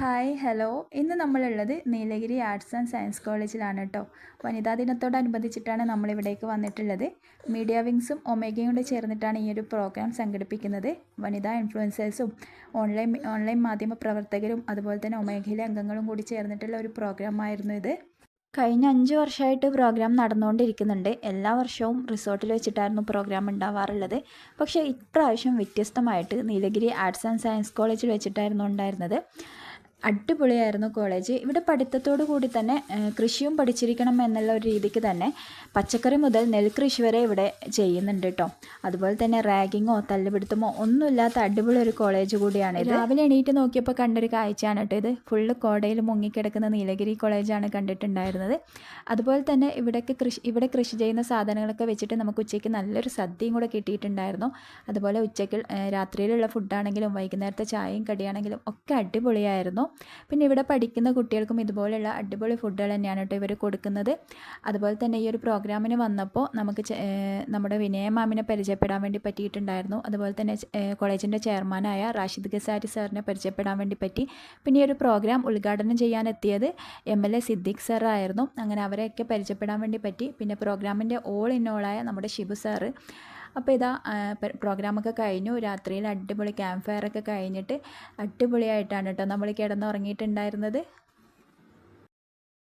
Hi hello ഇന്ന് നമ്മളുള്ളത് Nilgiri arts and science കോളേജിലാണ് കേട്ടോ വനിതാ ദിനത്തോടനുബന്ധിച്ചിട്ടാണ് നമ്മളിവിടേക്ക് വന്നിട്ടുള്ളത്. മീഡിയ വിങ്സും ഒമേഗയും കൂടെ ചേർന്നിട്ടാണ് ഈ ഒരു പ്രോഗ്രാം സംഘടിപ്പിക്കുന്നത്. വനിതാ ഇൻഫ്ലുവൻസേഴ്സും ഓൺലൈൻ ഓൺലൈൻ മാധ്യമ പ്രവർത്തകരും അതുപോലെ തന്നെ ഒമേഗയിലെ അംഗങ്ങളും കൂടി ചേർന്നിട്ടുള്ള ഒരു പ്രോഗ്രാമായിരുന്നു ഇത്. കഴിഞ്ഞ അഞ്ച് വർഷമായിട്ട് പ്രോഗ്രാം നടന്നുകൊണ്ടിരിക്കുന്നുണ്ട്. എല്ലാ വർഷവും റിസോർട്ടിൽ വെച്ചിട്ടായിരുന്നു പ്രോഗ്രാം ഉണ്ടാവാറുള്ളത്. പക്ഷേ ഇപ്രാവശ്യം വ്യത്യസ്തമായിട്ട് നീലഗിരി ആർട്സ് ആൻഡ് സയൻസ് കോളേജിൽ വെച്ചിട്ടായിരുന്നു ഉണ്ടായിരുന്നത്. അടിപൊളിയായിരുന്നു കോളേജ്. ഇവിടെ പഠിത്തത്തോടു കൂടി തന്നെ കൃഷിയും പഠിച്ചിരിക്കണം എന്നുള്ള ഒരു രീതിക്ക് തന്നെ പച്ചക്കറി മുതൽ നെൽകൃഷി വരെ ഇവിടെ ചെയ്യുന്നുണ്ട് കേട്ടോ അതുപോലെ തന്നെ റാഗിങ്ങോ തല്ലുപിടുത്തമോ ഒന്നുമില്ലാത്ത അടിപൊളി ഒരു കോളേജ് കൂടിയാണ് രാവിലെ എണീറ്റ് നോക്കിയപ്പോൾ കണ്ടൊരു കാഴ്ചയാണ് കേട്ടോ ഇത്. ഫുള്ള് കോടയിൽ മുങ്ങിക്കിടക്കുന്ന നീലഗിരി കോളേജാണ് കണ്ടിട്ടുണ്ടായിരുന്നത്. അതുപോലെ തന്നെ ഇവിടേക്ക് കൃഷി ഇവിടെ കൃഷി ചെയ്യുന്ന സാധനങ്ങളൊക്കെ വെച്ചിട്ട് നമുക്ക് ഉച്ചയ്ക്ക് നല്ലൊരു സദ്യയും കൂടെ കിട്ടിയിട്ടുണ്ടായിരുന്നു. അതുപോലെ ഉച്ചയ്ക്ക് രാത്രിയിലുള്ള ഫുഡാണെങ്കിലും വൈകുന്നേരത്തെ ചായയും കടിയാണെങ്കിലും ഒക്കെ അടിപൊളിയായിരുന്നു. പിന്നെ ഇവിടെ പഠിക്കുന്ന കുട്ടികൾക്കും ഇതുപോലെയുള്ള അടിപൊളി ഫുഡുകൾ തന്നെയാണ് കേട്ടോ ഇവർ കൊടുക്കുന്നത്. അതുപോലെ തന്നെ ഈ ഒരു പ്രോഗ്രാമിന് വന്നപ്പോൾ നമുക്ക് നമ്മുടെ വിനയ മാമിനെ പരിചയപ്പെടാൻ വേണ്ടി പറ്റിയിട്ടുണ്ടായിരുന്നു. അതുപോലെ തന്നെ കോളേജിന്റെ ചെയർമാനായ റാഷിദ് ഗസാരി സാറിനെ പരിചയപ്പെടാൻ വേണ്ടി പറ്റി. പിന്നെ ഈ ഒരു പ്രോഗ്രാം ഉദ്ഘാടനം ചെയ്യാൻ എത്തിയത് എം എൽ എ സിദ്ദിഖ് സാറായിരുന്നു അങ്ങനെ അവരെയൊക്കെ പരിചയപ്പെടാൻ വേണ്ടി പറ്റി. പിന്നെ പ്രോഗ്രാമിന്റെ ഓൾ ഇൻ ഓളായ നമ്മുടെ ഷിബു സാറ് അപ്പോൾ ഇതാ പ്രോഗ്രാമൊക്കെ കഴിഞ്ഞു. രാത്രിയിൽ അടിപൊളി ക്യാമ്പ് ഫയറൊക്കെ കഴിഞ്ഞിട്ട് അടിപൊളിയായിട്ടാണ് കേട്ടോ നമ്മൾ കിടന്നുറങ്ങിയിട്ടുണ്ടായിരുന്നത്.